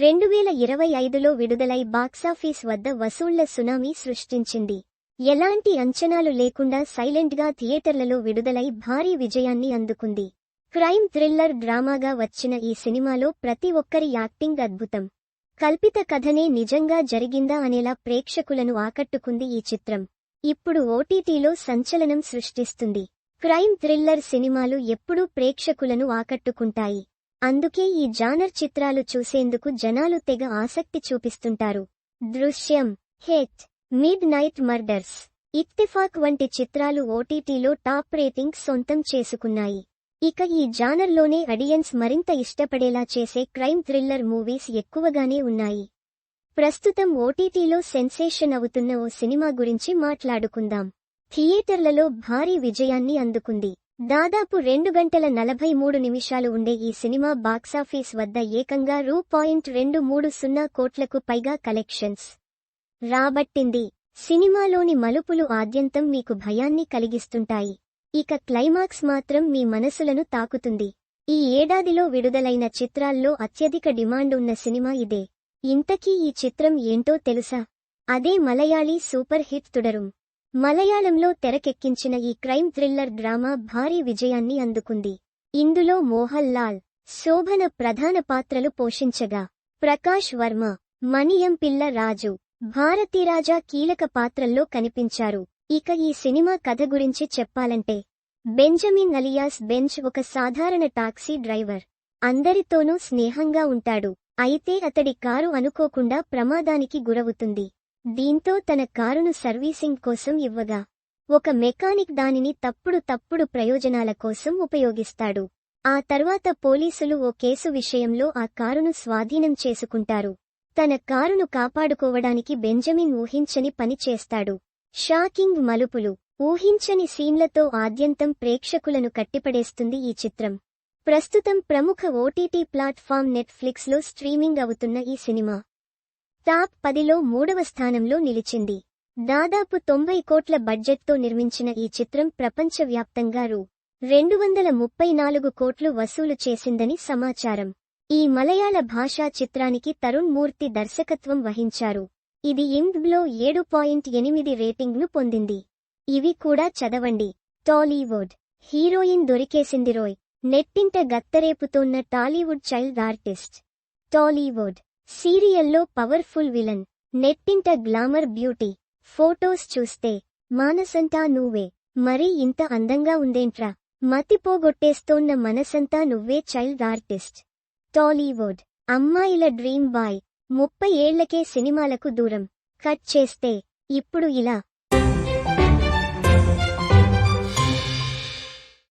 రెండు వేల ఇరవై ఐదులో విడుదలై బాక్సాఫీస్ వద్ద వసూళ్ళ సునామీ సృష్టించింది. ఎలాంటి అంచనాలు లేకుండా సైలెంట్గా థియేటర్లలో విడుదలై భారీ విజయాన్ని అందుకుంది. క్రైమ్ థ్రిల్లర్ డ్రామాగా వచ్చిన ఈ సినిమాలో ప్రతి ఒక్కరి యాక్టింగ్ అద్భుతం. కల్పిత కథనే నిజంగా జరిగిందా అనేలా ప్రేక్షకులను ఆకట్టుకుంది ఈ చిత్రం. ఇప్పుడు ఓటీటీలో సంచలనం సృష్టిస్తుంది. క్రైమ్ థ్రిల్లర్ సినిమాలు ఎప్పుడూ ప్రేక్షకులను ఆకట్టుకుంటాయి. అందుకే ఈ జానర్ చిత్రాలు చూసేందుకు జనాలు తెగ ఆసక్తి చూపిస్తుంటారు. దృశ్యం. హెట్ మిడ్ నైట్ మర్డర్స్. ఇత్తిఫాక్ వంటి చిత్రాలు ఓటీటీలో టాప్ రేటింగ్ సొంతం చేసుకున్నాయి. ఇక ఈ జానర్లోనే అడియన్స్ మరింత ఇష్టపడేలా చేసే క్రైమ్ థ్రిల్లర్ మూవీస్ ఎక్కువగానే ఉన్నాయి. ప్రస్తుతం ఓటీటీలో సెన్సేషన్ అవుతున్న ఓ సినిమా గురించి మాట్లాడుకుందాం. థియేటర్లలో భారీ విజయాన్ని అందుకుంది. దాదాపు రెండు గంటల నలభై మూడు నిమిషాలు ఉండే ఈ సినిమా బాక్సాఫీస్ వద్ద ఏకంగా రూ పాయింట్ రెండు మూడు సున్నా కోట్లకు పైగా కలెక్షన్స్. రాబట్టింది. సినిమాలోని మలుపులు ఆద్యంతం మీకు భయాన్ని కలిగిస్తుంటాయి. ఇక క్లైమాక్స్ మాత్రం మీ మనసులను తాకుతుంది. ఈ ఏడాదిలో విడుదలైన చిత్రాల్లో అత్యధిక డిమాండ్ ఉన్న సినిమా ఇదే. ఇంతకీ ఈ చిత్రం ఏంటో తెలుసా? అదే మలయాళీ సూపర్ హిట్ తుడరుం. మలయాళంలో తెరకెక్కించిన ఈ క్రైమ్ థ్రిల్లర్ డ్రామా భారీ విజయాన్ని అందుకుంది. ఇందులో మోహన్ లాల్ శోభన ప్రధాన పాత్రలు పోషించగా ప్రకాష్ వర్మ మణియం పిల్ల రాజు భారతీరాజా కీలక పాత్రల్లో కనిపించారు. ఇక ఈ సినిమా కథ గురించి చెప్పాలంటే బెంజమిన్ అలియాస్ బెంచ్ ఒక సాధారణ టాక్సీ డ్రైవర్. అందరితోనూ స్నేహంగా ఉంటాడు. అయితే అతడి కారు అనుకోకుండా ప్రమాదానికి గురవుతుంది. దీంతో తన కారును సర్వీసింగ్ కోసం ఇవ్వగా ఒక మెకానిక్ దానిని తప్పుడు తప్పుడు ప్రయోజనాల కోసం ఉపయోగిస్తాడు. ఆ తర్వాత పోలీసులు ఓ కేసు విషయంలో ఆ కారును స్వాధీనం చేసుకుంటారు. తన కారును కాపాడుకోవడానికి బెంజమిన్ ఊహించని పని చేస్తాడు. షాకింగ్ మలుపులు ఊహించని సీన్లతో ఆద్యంతం ప్రేక్షకులను కట్టిపడేస్తుంది ఈ చిత్రం. ప్రస్తుతం ప్రముఖ ఓటీటీ ప్లాట్ఫామ్ నెట్ఫ్లిక్స్లో స్ట్రీమింగ్ అవుతున్న ఈ సినిమా. టాప్ పదిలో మూడవ స్థానంలో నిలిచింది. దాదాపు తొంభై కోట్ల బడ్జెట్తో నిర్మించిన ఈ చిత్రం ప్రపంచవ్యాప్తంగా రూ. రెండు వందల ముప్పై నాలుగు కోట్లు వసూలు చేసిందని సమాచారం. ఈ మలయాళ భాషా చిత్రానికి తరుణ్ మూర్తి దర్శకత్వం వహించారు. ఇది ఇంగ్లో ఏడు పాయింట్ ఎనిమిది రేటింగ్ను పొందింది. ఇవి కూడా చదవండి. టాలీవుడ్ హీరోయిన్ దొరికేసింది రోయ్ నెట్టింట గత్తరేపుతోన్న టాలీవుడ్ చైల్డ్ ఆర్టిస్ట్. టాలీవుడ్ సీరియల్లో పవర్ఫుల్ విలన్ నెట్టింట గ్లామర్ బ్యూటీ ఫోటోస్ చూస్తే మానసంతా నువ్వే మరీ ఇంత అందంగా ఉందేంట్రా మతిపోగొట్టేస్తోన్న మనసంతా నువ్వే చైల్డ్ ఆర్టిస్ట్. టాలీవుడ్ అమ్మాయిల డ్రీమ్ బాయ్ ముప్పై ఏళ్ళకే సినిమాలకు దూరం కట్ చేస్తే ఇప్పుడు ఇలా